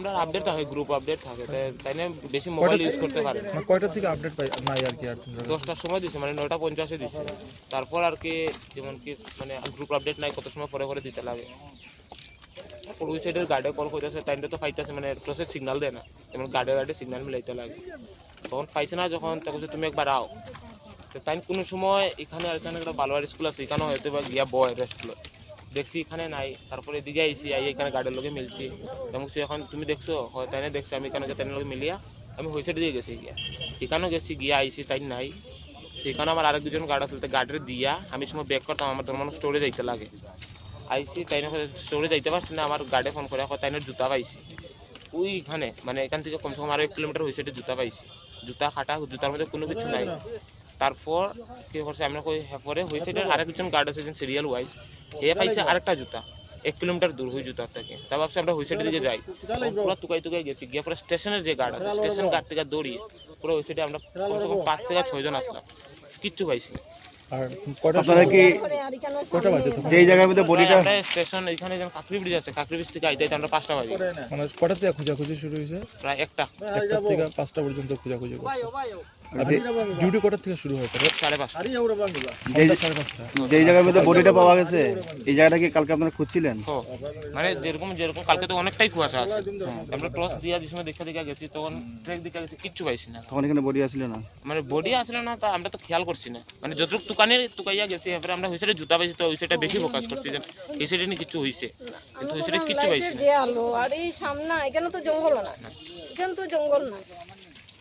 আমরা আপডেট থাকে group update থাকে। তাই- না বেশি মোবাইল ইউজ করতে পারে না। কয়টা থেকে আপডেট পাই নাই আর কি আর? দশটার সময় দিছে মানে নয়টা পঞ্চাশে দিছে। তারপর আর কি যেমন কি মানে গ্রুপ আপডেট নাই কত সময় পরে পরে দিতে লাগে। ওই সাইডের গার্ডে কল করতেছে তাইটা তো পাইতেছে মানে ক্রসের সিগন্যাল দেয় না। যেমন গার্ডে গার্ডে সিগন্যাল মিলাইতে লাগে। তখন পাইছে না যখন তখন তুমি একবার আও। তো তাই কোনো সময় এখানে আর এখানে একটা বালোয়ার স্কুল আছে এখানে হয়তো বা গিয়া বয় রেস্টগুলো দেখছি এখানে নাই। তারপরে এদিকে আইসি আই এখানে গার্ডের লগে মিলছি। সে এখন তুমি দেখছ? তাই দেখছ, আমি এখানে তাই লগে মিলিয়া, আমি হই সাইডে দিয়ে গেছি গিয়া। এখানেও গেছি গিয়া আইসি তাই নাই। সেখানে আমার আরেক দুজন গার্ড আছে গার্ডের দিয়া আমি সময় ব্যাক করতাম, আমার ধর মানুষ স্টোরে যাইতে লাগে। আইসি তাই স্টোরে যাইতে পারছি না, আমার গার্ডে ফোন করে তাই জুতা পাইছি। ওইখানে মানে এখান থেকে কমসে কম আরও এক কিলোমিটার হয়েছে জুতা পাইছি। জুতা খাটা, জুতার মধ্যে কোনো কিছু নাই। তারপর কি করছে আমরা কই হ্যাঁ পরে হয়েছে আরেকজন গার্ড আছে সিরিয়াল ওয়াইজ হে পাইছে আরেকটা জুতা এক কিলোমিটার দূর হই জুতার থেকে। তা ভাবছি আমরা হুইসাইডের দিকে যাই। পুরো তুকাই তুকাই গেছি গিয়ে পুরো স্টেশনের যে গার্ড আছে স্টেশন গার্ড থেকে দৌড়িয়ে পুরো ওই সাইডে আমরা কমসে কম পাঁচ থেকে ছয় জন আসলাম। কিচ্ছু পাইছি না। আর আপনারা কি কয়টা বাজে তখন? যেই জায়গার মধ্যে বডিটা আমরা স্টেশন এখানে যেমন কাকরি ব্রিজ আছে কাকরি ব্রিজ থেকে আইতে আমরা পাঁচটা বাজে মানে কয়টা থেকে খোঁজাখুঁজি শুরু হয়েছে? প্রায় একটা। একটা থেকে পাঁচটা পর্যন্ত খোঁজাখুঁজি করছে। ডিউটি কটার থেকে শুরু সাড়ে পাঁচটা। সাড়ে পাঁচটা। যেই জায়গার মধ্যে বডিটা পাওয়া গেছে এই জায়গাটা কি কালকে আপনারা খুঁজছিলেন? মানে যেরকম যেরকম কালকে তো অনেকটাই কুয়াশা আছে। আমরা ক্রস দিয়া যে সময় দেখে দেখে গেছি তখন ট্রেক দেখে গেছি কিচ্ছু পাইছি না। তখন এখানে বডি আসলে না? মানে বডি আসলে না তা আমরা তো খেয়াল করছি না। মানে যতটুকু তুকানে তুকাইয়া গেছি এবারে আমরা ওই জুতা পাইছি তো বেশি ফোকাস করছি যে নিয়ে কিছু হইছে। কিন্তু কিচ্ছু পাইছি না। আলো আর এই সামনে এখানে তো জঙ্গল না। এখানে তো জঙ্গল না।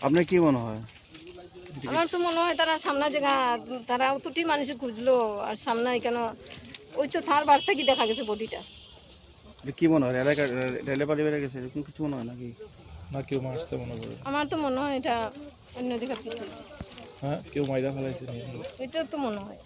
আপনার কি মনে হয়? আমার তো মনে হয় তারা সামনা জায়গা তারা অতটি মানুষ খুঁজলো আর সামনে কেন ওই তো থার বার কি দেখা গেছে বডিটা। কি মনে হয়? এলাকা রেলে পাড়ি বেড়ে গেছে? এরকম কিছু মনে হয় নাকি? না কেউ মারছে মনে হয় আমার তো মনে হয় এটা অন্য জায়গা হ্যাঁ কেউ মাইরা ফেলাইছে এটা তো মনে হয়।